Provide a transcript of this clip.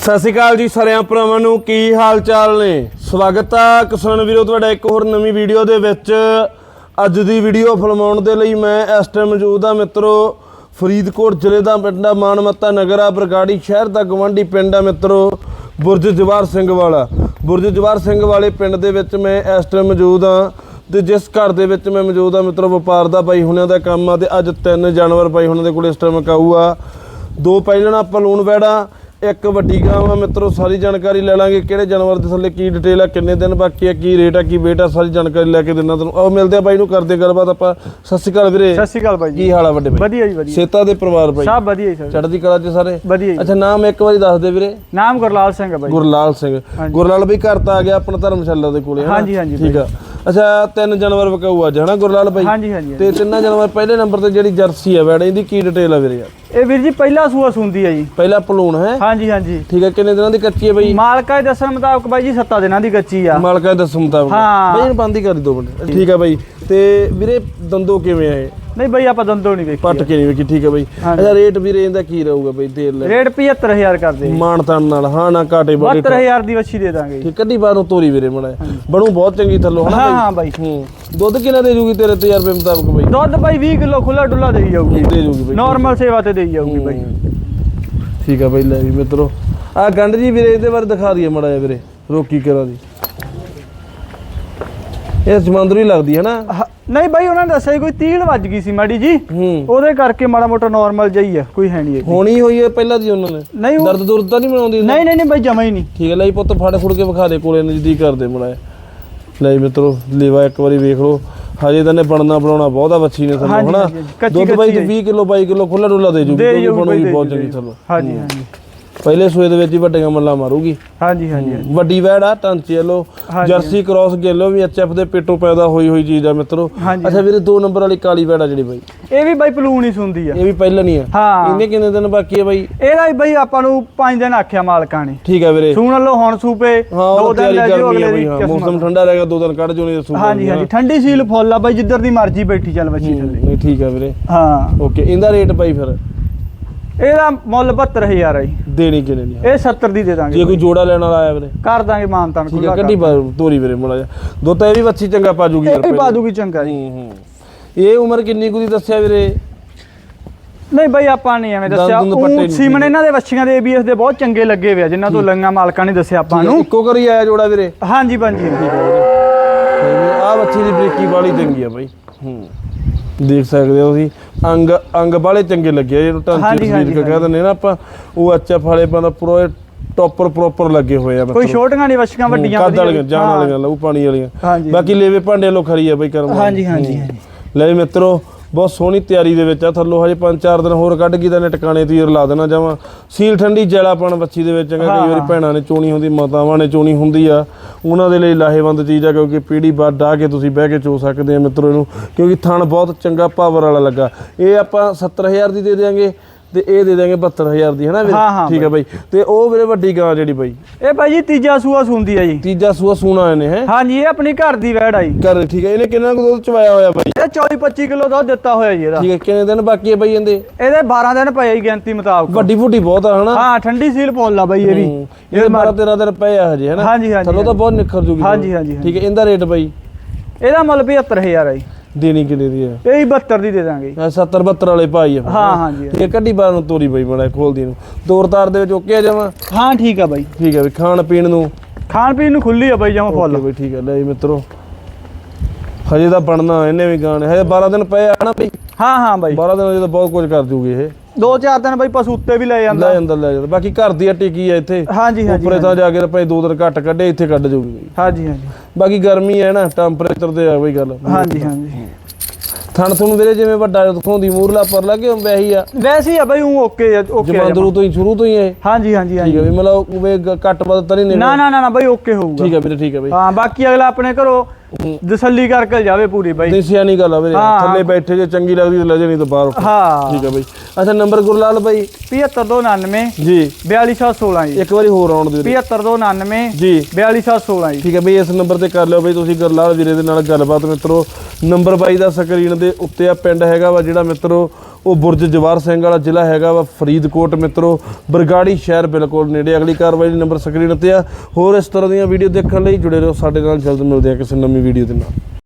ਸਤਿ ਸ਼੍ਰੀ ਅਕਾਲ ਜੀ ਸਾਰਿਆਂ ਭਰਾਵਾਂ ਨੂੰ, ਕੀ ਹਾਲ ਚਾਲ ਨੇ? ਸਵਾਗਤ ਆ ਕਿਸਾਨ ਵੀਰੋ, ਤੁਹਾਡਾ ਇੱਕ ਹੋਰ ਨਵੀਂ ਵੀਡੀਓ ਦੇ ਵਿੱਚ। ਅੱਜ ਦੀ ਵੀਡੀਓ ਫਿਲਮਾਉਣ ਦੇ ਲਈ ਮੈਂ ਇਸ ਟਾਈਮ ਮੌਜੂਦ ਆ ਮਿੱਤਰੋ, ਫਰੀਦਕੋਟ ਜ਼ਿਲ੍ਹੇ ਦਾ ਪਿੰਡ ਆ, ਮਾਨਮੱਤਾ ਨਗਰ ਆ, ਬਰਗਾੜੀ ਸ਼ਹਿਰ ਦਾ ਗਵੰਡੀ ਪਿੰਡ ਆ ਮਿੱਤਰੋ, ਬੁਰਜ ਜਵਾਰ ਸਿੰਘ ਵਾਲਾ। ਬੁਰਜ ਜਵਾਰ ਸਿੰਘ ਵਾਲੇ ਪਿੰਡ ਦੇ ਵਿੱਚ ਮੈਂ ਇਸ ਟਾਈਮ ਮੌਜੂਦ ਆ ਤੇ ਜਿਸ ਘਰ ਦੇ ਵਿੱਚ ਮੈਂ ਮੌਜੂਦ ਆ ਮਿੱਤਰੋ, ਵਪਾਰ ਦਾ ਭਾਈ ਹੁਣਿਆਂ ਦਾ ਕੰਮ ਆ ਤੇ ਅੱਜ ਤਿੰਨ ਜਾਨਵਰ ਭਾਈ ਹੁਣਾਂ ਦੇ ਕੋਲ ਇਸ ਟਾਈਮ ਕਾਊ ਆ। ਦੋ ਪਹਿਲਣਾ ਪਲੂਣ ਵੈੜਾ ਇੱਕ ਵੱਡੀ ਗਾਂ ਆ ਮਿੱਤਰੋ ਸਾਰੀ ਜਾਣਕਾਰੀ ਲੈ ਲਾਂਗੇ ਕਿਹੜੇ ਜਾਨਵਰ ਦੇ ਥੱਲੇ ਕੀ ਡਿਟੇਲ ਆ ਕਿੰਨੇ ਦਿਨ ਬਾਕੀ ਆ ਕੀ ਰੇਟ ਆ ਕੀ weight ਆ ਸਾਰੀ ਜਾਣਕਾਰੀ ਲੈ ਕੇ ਦਿੰਦਾ ਤੁਹਾਨੂੰ। ਆਓ ਮਿਲਦੇ ਆ ਬਾਈ ਨੂੰ ਕਰਦੇ ਗੱਲਬਾਤ ਆਪਾਂ। ਸਤਿ ਸ਼੍ਰੀ ਅਕਾਲ ਵੀਰੇ। ਸਤਿ ਸ਼੍ਰੀ ਅਕਾਲ ਬਾਈ ਜੀ। ਕੀ ਹਾਲ ਆ ਵੱਡੇ ਬਾਈ? ਵਧੀਆ ਜੀ ਵਧੀਆ। ਸੇਤਾ ਦੇ ਪਰਿਵਾਰ ਬਾਈ। ਸਭ ਵਧੀਆ ਜੀ ਸਰ ਚੜ੍ਹਦੀ ਕਲਾ ਚ ਸਾਰੇ? ਵਧੀਆ ਜੀ। ਅੱਛਾ ਨਾਮ ਇੱਕ ਵਾਰੀ ਦੱਸ ਦੇ ਵੀਰੇ। ਨਾਮ ਗੁਰਲਾਲ ਸਿੰਘ ਬਾਈ। ਗੁਰਲਾਲ ਸਿੰਘ। ਗੁਰਲਾਲ ਬਈ ਘਰ ਤਾਂ ਆ ਗਿਆ ਆਪਣਾ ਧਰਮਸ਼ਾਲਾ ਦੇ ਕੋਲੇ? ਹਾਂਜੀ, ਹਾਂਜੀ ਠੀਕ ਆ। ਅੱਛਾ ਤਿੰਨ ਜਾਨਵਰ ਵਿਕਾਊ ਅੱਜ ਹਨਾ ਗੁਰਲਾਲ ਬਾਈ ਹਾਂਜੀ ਹਾਂਜੀ ਤੇ ਤਿੰਨਾਂ ਜਾਨਵਰ ਪਹਿਲੇ ਨੰਬਰ ਤੇ ਜਿਹੜੀ ਜਰਸੀ ਆ ਵੈੜ ਇਹਦੀ ਕੀ ਡਿਟੇਲ ਆ ਵੀਰੇ? ਯਾਰ ਇਹ ਵੀਰ ਜੀ ਪਹਿਲਾ ਸੂਆ ਸੁੰਦੀ ਹੈ ਜੀ। ਪਹਿਲਾ ਪਲੂਣ ਹੈ? ਹਾਂਜੀ ਹਾਂਜੀ। ਠੀਕ ਹੈ ਕਿੰਨੇ ਦਿਨਾਂ ਦੀ ਕੱਚੀ ਹੈ ਬਈ? ਮਾਲਕਾ ਦੇ ਦੱਸਣ ਮੁਤਾਬਕ ਬਾਈ ਜੀ 7 ਦਿਨਾਂ ਦੀ ਕੱਚੀ ਆ। ਮਾਲਕਾ ਦੇ ਦੱਸਣ ਮੁਤਾਬਕ। ਹਾਂ। ਬਈ ਇਹਨੂੰ ਬੰਦ ਹੀ ਕਰ ਦੋ ਮਿੰਟ ਠੀਕ ਹੈ ਬਈ। ਤੇ ਵੀਰੇ ਦੰਦੋ ਕਿਵੇਂ ਆ ਇਹ? ਨਹੀਂ ਬਾਈ ਆਪਾਂ ਦੰਦੋ ਨਹੀਂ ਵੇਖੀ ਪੱਟ ਕੇ ਨਹੀਂ ਵੇਖੀ ਠੀਕ ਹੈ ਬਈ। ਅੱਛਾ ਰੇਟ ਵੀਰੇ ਇਹਦਾ ਕੀ ਰਹੂਗਾ ਬਈ ਤੇਲ ਲੈ ਰੇਟ 75000 ਕਰਦੇ ਮਾਨ ਤਾਨ ਨਾਲ ਹਾਂ ਨਾ ਕਾਟੇ ਬੜੇ 72000 ਦੀ ਵੱਛੀ ਦੇ ਦਾਂਗੇ। ਠੀਕ ਕੱਢੀ ਬਾਹਰੋਂ ਤੋਰੀ ਵੀਰੇ ਮੜਾ। ਬਣੂ ਬਹੁਤ ਚੰਗੀ ਥੱਲੋਂ ਹਾਂ ਹਾਂ ਬਾਈ। ਹੂੰ। ਦੁੱਧ ਕਿੰਨਾ ਦੇ ਜੂਗੀ ਤੇਰੇ ਤੇ ਰੁਪਏ ਮੁਤਾਬਕ ਬਈ? ਦੁੱਧ ਬਾਈ 20 ਕਿਲੋ ਖੁੱਲਾ ਡੁੱਲਾ ਦੇਈ ਜਾਊਗੀ। ਦੇ ਜੂਗੀ ਬਈ। ਨਾਰਮਲ ਸੇਵਾ ਤੇ ਦੇਈ ਜਾਊਗੀ ਬਾਈ। ਠੀਕ ਆ ਬਈ ਲੈ ਵੀ ਮਿੱਤਰੋ। ਆ ਗੰਢ ਜੀ ਵੀਰੇ ਇਹਦੇ ਬਾਰੇ ਦਿਖਾ ਦਈਏ ਮੜਾ ਵੀਰੇ ਰੋਕੀ ਕਰਾਂ ਦੀ। ਇਹ ਜਮੰਦਰੀ ਲੱਗਦੀ ਹੈ ਨਾ। ਹ- ਨਹੀਂ ਬਾਈ ਉਹਨਾਂ ਨੇ ਦੱਸਿਆ ਸੀ ਕੋਈ ਤੀਲ ਵੱਜ ਗਈ ਸੀ ਮਾੜੀ ਜੀ। ਹੂੰ। ਉਹਦੇ ਕਰਕੇ ਮਾੜਾ ਮੋਟਾ ਨਾਰਮਲ ਜਈ ਆ ਕੋਈ ਹੈ ਨਹੀਂ ਇਹ। ਹੋਣੀ ਹੋਈ ਹੈ ਪਹਿਲਾਂ ਦੀ ਉਹਨਾਂ ਨੇ। ਨਹੀਂ ਉਹ- ਦਰਦ ਦੁਰਦ ਤਾਂ ਨਹੀਂ ਬਣਾਉਂਦੀ ਨਹੀਂ ਨਹੀਂ ਨਹੀਂ ਬਾਈ ਜਮਾ ਹੀ ਨਹੀਂ। ਠੀਕ ਹੈ ਲੈ ਜੀ ਪੁੱਤ ਫੜ ਫੁੜ ਕੇ ਵਿਖਾ ਦੇ ਕੋਲੇ ਨਜ਼ਦੀਕ ਕਰਦੇ ਮੜਾ। ਲੈ ਜੀ ਮਿੱਤਰੋ ਲੇਵਾ ਇੱਕ ਵਾਰੀ ਵੇਖ ਲਓ। ਹਜੇ ਤਾਂ ਨੇ ਬਣਨਾ ਬਣਾਉਣਾ ਬਹੁਤਾ ਬੱਚੀ ਨੇ ਤੁਹਾਨੂੰ ਹਾਂਜੀ, ਹਨਾ? ਹਾਂਜੀ, ਕੱਚੀ- ਦੁੱਧ ਬਾਈ ਕੱਚੀ 20 ਕਿਲੋ 22 ਕਿਲੋ ਖੁੱਲਾ ਡੁੱਲਾ ਦੇ ਜੂਗੀ ਦੇ ਕਿਉਂਕਿ ਜਾਊਗੀ ਬਾਈ ਬਣੂਗੀ ਦੇ ਬਹੁਤ ਜਾਊਗੀ। ਚੰਗੀ ਥੱਲੋਂ। ਹਾਂਜੀ ਹਾਂਜੀ। ਪਹਿਲੇ ਸੂਏ ਦੇ ਵਿੱਚ ਹੀ ਵੱਡੀਆਂ ਮੱਲਾਂ ਮਾਰੂਗੀ। ਹਾਂਜੀ ਹਾਂਜੀ ਹਾਂਜੀ। ਵੱਡੀ ਵੈੜ ਆ ਟਾਂਚੇ ਵੱਲੋਂ ਹਾਂਜੀ। ਜਰਸੀ ਕ੍ਰਾਸ ਗੇਲੋ ਵੀ ਐਚਐਫ ਦੇ ਪੇਟੋਂ ਪੈਦਾ ਹੋਈ ਹੋਈ ਚੀਜ਼ ਆ ਮਿੱਤਰੋ। ਹਾਂਜੀ। ਅੱਛਾ ਵੀਰੇ ਦੋ ਨੰਬਰ ਵਾਲੀ ਕਾਲੀ ਵੈੜ ਆ ਜਿਹੜੀ ਬਾਈ। ਇਹ ਵੀ ਬਾਈ ਪਲੂਣ ਹੀ ਸੁੰਦੀ ਆ। ਇਹ ਵੀ ਪਹਿਲਾਂ ਨਹੀਂ ਆ। ਹਾਂ। ਇਹਨੇ ਕਿੰਨੇ ਦਿਨ ਬਾਕੀ ਆ ਬਾਈ? ਇਹਦਾ ਹੀ ਬਾਈ ਆਪਾਂ ਨੂੰ 5 ਦਿਨ ਆਖਿਆ ਮਾਲਕਾਂ ਨੇ। ਠੀਕ ਆ ਵੀਰੇ। ਸੂਣ ਲਓ ਹੁਣ ਸੂਪੇ ਹਾਂ ਉਹ ਦੋ ਦਿਨ ਤਿਆਰੀ ਲੈ ਜਾਓ ਕਰਨੀ ਆ ਅਗਲੇ ਬਈ ਦੀ ਹਾਂ ਕਿਸਮਤ। ਮੌਸਮ ਠੰਡਾ ਰਹੇਗਾ ਦੋ ਦਿਨ ਕੱਢ ਜੋਨੇ ਦੱਸੂ ਹਾਂਜੀ ਹਾਂਜੀ ਠੰਡੀ ਸੀਲ ਫੁੱਲ ਆ ਬਾਈ ਜਿੱਧਰ ਦੀ ਮਰਜ਼ੀ ਬੈਠੀ ਚੱਲ ਬੱਚੀ ਥੱਲੇ। ਨਹੀਂ ਠੀਕ ਆ ਵੀਰੇ। ਹਾਂ। ਓਕੇ ਇਹਦਾ ਰੇਟ ਬਾਈ ਫਿਰ? ਇਹਦਾ ਮੁੱਲ 72000 ਆ ਜੀ। ਦੇਣੀ ਕਿੰਨੇ ਦੀ ਆ? ਇਹ 70 ਦੀ ਦੇ ਦਾਂਗੇ। ਜੇ ਕੋਈ ਜੋੜਾ ਲੈਣ ਵਾਲਾ ਆਇਆ ਵੀਰੇ? ਕਰ ਦਾਂਗੇ ਮਾਨਤਾਨ ਠੀਕ ਖੁੱਲਾ ਕੱਢੀ ਤੋਰੀ ਵੀਰੇ ਮੜਾ ਜਾ ਦੋ ਤਾਂ ਇਹ ਵੀ ਬੱਚੀ ਚੰਗਾ ਪਾ ਜੂਗੀ ਇਹ ਵੀ ਪਾ ਪਹਿਲਾਂ। ਦੂਗੀ ਚੰਗਾ ਜੀ। ਹੂੰ ਹੂੰ। ਇਹ ਉਮਰ ਕਿੰਨੀ ਕੁ ਦੀ ਦੱਸਿਆ ਵੀਰੇ? ਨਹੀਂ ਬਾਈ ਆਪਾਂ ਨਹੀਂ ਐਵੇਂ ਦੱਸਿਆ। ਨਹੀਂ ਸੀਮਨ ਇਹਨਾਂ ਦੇ ਵੱਛੀਆਂ ਦੇ ਏਬੀਐਸ ਦੇ ਬਹੁਤ ਚੰਗੇ ਲੱਗੇ ਹੋਏ ਆ ਜਿਨ੍ਹਾਂ ਤੋਂ ਲੰਗਾ ਮਾਲਕਾਂ ਨੇ ਦੱਸਿਆ ਆਪਾਂ ਨੂੰ। ਇੱਕੋ ਕਰੀ ਆਇਆ ਜੋੜਾ ਵੀਰੇ? ਹਾਂਜੀ ਬਾਂਜੀ ਆ ਬੱਚੀ ਦੀ ਬਰੀਕੀ ਵਾਲੀ ਚੰਗੀ ਆ ਬਾਈ। ਹੂੰ। ਦੇਖ ਸਕਦੇ ਹੋ ਤੁਸੀਂ। ਅੰਗ ਅੰਗ ਵਾਲੇ ਚੰਗੇ ਲੱਗੇ ਆ ਜਿਹਨੂੰ ਢਾਂਚੇ ਸਰੀਰ ਹਾਂਜੀ, ਕਹਿ ਦਿੰਦੇ ਨਾ ਆਪਾਂ ਉਹ ਅੱਛਾ ਫਾਲੇ ਪਾਉਂਦਾ ਪੂਰਾ ਟੌਪਰ ਪ੍ਰੋਪਰ ਲੱਗੇ ਹੋਏ ਆ ਕੋਈ ਛੋਟੀਆਂ ਨਹੀਂ ਵੱਛੀਆਂ ਵੱਡੀਆਂ ਕੱਦ ਵਾਲੀਆਂ ਹਾਂ। ਵਾਲੀਆਂ ਲਹੂ ਪਾਣੀ ਵਾਲੀਆਂ। ਬਾਕੀ ਲੇਵੇ ਭਾਂਡੇ ਲੋ ਖਰੀ ਆ ਬਈ ਕਰਮ ਹਾਂਜੀ ਹਾਂਜੀ ਹਾਂਜੀ। ਲੈ ਮਿੱਤਰੋ ਬਹੁਤ ਸੋਹਣੀ ਤਿਆਰੀ ਦੇ ਵਿੱਚ ਆ। ਥੱਲੋਂ ਹਜੇ 5-4 ਦਿਨ ਹੋਰ ਕੱਢ ਗਈ ਤਾਂ ਨੇ ਟਿਕਾਣੇ ਤੀਰ ਲਾ ਦੇਣਾ ਜਾਵਾਂ। ਸੀਲ ਠੰਡੀ ਜੈਲਾਪਣ ਬੱਚੀ ਦੇ ਵਿੱਚ ਕਈ ਵਾਰੀ ਭੈਣਾਂ ਨੇ ਚੋਣੀ ਹੁੰਦੀ ਮਾਤਾਵਾਂ ਨੇ ਚੋਣੀ ਹੁੰਦੀ ਆ। ਉਹਨਾਂ ਦੇ ਲਈ ਲਾਹੇਵੰਦ ਚੀਜ਼ ਆ ਕਿਉਂਕਿ ਪੀੜੀ ਬਾਅਦ ਡਾ ਕੇ ਤੁਸੀਂ ਬਹਿ ਕੇ ਚੋ ਸਕਦੇ ਆ ਮਿੱਤਰੋ ਇਹਨੂੰ ਕਿਉਂਕਿ ਥਣ ਬਹੁਤ ਚੰਗਾ ਪਾਵਰ ਵਾਲਾ ਲੱਗਾ। ਇਹ ਆਪਾਂ 70000 ਦੀ ਦੇ ਦਿਆਂਗੇ। ਤੇ ਇਹ ਦੇ ਦਿਆਂਗੇ 72000 ਦੀ ਹਨਾ ਵੀਰੇ? ਹਾਂ, ਹਾਂ ਠੀਕ ਆ ਬਾਈ। ਤੇ ਉਹ ਵੀਰੇ ਵੱਡੀ ਗਾਂ ਜਿਹੜੀ ਬਾਈ। ਇਹ ਬਾਈ ਜੀ ਤੀਜਾ ਸੂਆ ਸੁੰਦੀ ਆ ਜੀ। ਤੀਜਾ ਸੂਆ ਸੂਣਾ ਇਹਨੇ ਹੈ? ਹਾਂਜੀ ਇਹ ਆਪਣੀ ਘਰ ਦੀ ਵੈੜ ਆਈ ਕਰ ਠੀਕ ਹੈ ਇਹਨੇ ਕਿੰਨਾ ਕੁ ਦੁੱਧ ਚਵਾਇਆ ਹੋਇਆ ਬਾਈ? ਇਹ 24 25 ਕਿਲੋ ਦੁੱਧ ਦਿੱਤਾ ਹੋਇਆ ਜੀ ਇਹਦਾ। ਠੀਕ ਹੈ ਕਿੰਨੇ ਦਿਨ ਬਾਕੀ ਹੈ ਬਾਈ ਇਹਦੇ? ਇਹਦੇ 12 ਦਿਨ ਪਏ ਜੀ ਗਿਣਤੀ ਮੁਤਾਬਕ। ਵੱਡੀ ਫੁੱਟੀ ਬਹੁਤ ਆ ਹਨਾ? ਹਾਂ ਠੰਡੀ ਸੀਲ ਫੁੱਲ ਆ ਬਾਈ ਇਹ ਵੀ। ਹੂੰ। ਇਹ 12 13 ਦਿਨ ਪਏ ਆ ਹਜੇ ਹਨਾ? ਹਾਂਜੀ, ਹਾਂਜੀ, ਥੱਲੋਂ ਤਾਂ ਬਹੁਤ ਨਿਖਰ ਜੂਗੀ ਹਾਂਜੀ, ਹਾਂਜੀ, ਠੀਕ ਹੈ ਇਹਦਾ ਰੇਟ ਬਾਈ? ਇਹਦਾ ਮੁੱਲ 75000 ਆ ਜੀ। ਦੇਣੀ ਕਿੰਨੇ ਦੀ ਹੈ? ਇਹ ਹੀ 72 ਦੀ ਦੇ ਦਾਂਗੇ 70 72 ਵਾਲੇ ਭਾਈ ਆ। ਹਾਂ ਹਾਂਜੀ ਇਹ ਕੱਢੀ ਬਾਹਰ ਨੂੰ ਤੋਰੀ ਬਾਈ ਬੜਾ ਖੋਲਦੀ ਨੂੰ। ਤੋਰ ਤਾਰ ਦੇ ਵਿੱਚ ਓਕੇ ਆ ਜਾਵਾਂ ਹਾਂ ਠੀਕ ਆ ਬਾਈ। ਠੀਕ ਹੈ ਵੀ ਖਾਣ ਪੀਣ ਨੂੰ। ਖਾਣ ਪੀਣ ਨੂੰ ਖੁੱਲੀ ਆ ਬਾਈ ਜਮਾ ਫੁੱਲ। ਬਾਈ ਠੀਕ ਹੈ ਲੈ ਜੀ ਮਿੱਤਰੋ। ਹਜੇ ਤਾਂ ਬਣਨਾ ਇਹਨੇ ਵੀ ਗਾਣੇ। ਹਜੇ 12 ਦਿਨ ਪਏ ਆ ਨਾ ਬਾਈ। ਹਾਂ ਹਾਂ ਬਾਈ। 12 ਦਿਨ ਹਜੇ ਤਾਂ ਬਹੁਤ ਕੁਝ ਕਰ ਜੂਗੀ ਇਹ। ਦੋ ਚਾਰ ਦਿਨ ਬਾਈ ਪਸ਼ੂ ਉੱਤੇ ਵੀ ਲੈ ਜਾਂਦਾ। ਲੈ ਜਾਂਦਾ ਲੈ ਜਾਂਦਾ। ਬਾਕੀ ਘਰ ਦੀ ਆ ਟਿਕੀ ਆ ਇੱਥੇ? ਹਾਂਜੀ ਹਾਂਜੀ ਉੱਪਰੇ ਤਾਂ ਜਾ ਕੇ ਰੁਪਏ ਦੋ ਦਿਨ ਘੱਟ ਕੱਢੇ ਇੱਥੇ ਕੱਢ ਜੂਗੀ ਹਾਂਜੀ ਹਾਂਜੀ। ਬਾਕੀ ਗਰਮੀ ਹੈ ਨਾ ਟੈਂਪਰੇਚਰ ਤੇ ਆ ਬਈ ਗੱਲ। ਹਾਂਜੀ ਹਾਂਜੀ। ਥਣ ਤੁਹਾਨੂੰ ਵੀਰੇ ਜਿਵੇਂ ਵੱਡਾ ਦਿਖਾਉਂਦੀ ਮੂਰਲਾ ਪਰ ਲੱਗੇ ਹੁੰਦੇ ਹੀ ਆ। ਵੈਸੇ ਹੀ ਆ ਬਾਈ ਉਹ ਓਕੇ ਆ ਓਕੇ ਜਮਾਂਦਰੂ ਤੋਂ ਹੀ ਸ਼ੁਰੂ ਤੋਂ ਹੀ ਇਹ। ਹਾਂਜੀ ਹਾਂਜੀ ਠੀਕ ਹਾਂਜੀ। ਹੈ ਵੀ ਮਤਲਬ ਉਹ ਗ- ਘੱਟ ਵੱਧ ਤਾਂ ਨਹੀਂ ਨੇ ਨਾ ਨਾ ਬਾਈ ਓਕੇ ਹੋਊਗਾ। ਠੀਕ ਹੈ ਵੀਰੇ ਠੀਕ ਹੈ ਬਈ। ਹਾਂ ਬਾਕੀ ਅਗਲਾ ਆਪਣੇ ਘਰੋਂ ਦਸੱਲੀ ਕਰਕੇ ਜਾਵੇ ਪੂਰੀ ਬਾਈ। ਨਹੀਂ ਸਿਆਣੀ ਗੱਲ ਆ ਵੀਰੇ। ਹਾਂ। ਥੱਲੇ ਬੈਠੇ ਜੇ ਚੰਗੀ ਲੱਗਦੀ ਤਾਂ ਲੈ ਜੇ ਨਹੀਂ ਤਾਂ ਬਾਹਰ। ਹਾਂ। ਠੀਕ ਹੈ ਬਈ। ਅੱਛਾ ਨੰਬਰ ਗੁਰਲਾਲ ਬਾਈ। 75299 ਜੀ। 42716 ਜੀ। ਇੱਕ ਵਾਰੀ ਹੋਰ ਆਉਣ ਦੇ ਵੀਰੇ 75299 ਜੀ। 42716 ਜੀ। ਠੀਕ ਹੈ ਬਈ ਇਸ ਨੰਬਰ ਤੇ ਕਰ ਲਿਓ ਬਈ ਤੁਸੀਂ ਗੁਰਲਾਲ ਵੀਰੇ ਦੇ ਨਾਲ ਗੱਲਬਾਤ ਮਿੱਤਰੋ। ਨੰਬਰ ਬਾਈ ਦਾ ਸਕਰੀਨ ਦੇ ਉੱਤੇ ਆ ਪਿੰਡ ਹੈਗਾ ਵਾ ਜਿਹੜਾ ਮਿੱਤਰੋ ਉਹ ਬੁਰਜ ਜਵਾਰ ਸਿੰਘ ਵਾਲਾ ਜ਼ਿਲ੍ਹਾ ਹੈਗਾ ਵਾ ਫਰੀਦਕੋਟ ਮਿੱਤਰੋ। ਬਰਗਾੜੀ ਸ਼ਹਿਰ ਬਿਲਕੁਲ ਨੇੜੇ ਅਗਲੀ ਕਾਰਵਾਈ ਨੰਬਰ ਸਕਰੀਨ ਉੱਤੇ ਆ। ਹੋਰ ਇਸ ਤਰ੍ਹਾਂ ਦੀਆਂ ਵੀਡੀਓ ਦੇਖਣ ਲਈ ਜੁੜੇ ਰਹੋ। ਸਾਡੇ ਨਾਲ ਜਲਦ ਮਿਲਦੇ ਆ ਕਿਸੇ ਨਵੀਂ ਵੀਡੀਓ ਦੇ ਨਾਲ।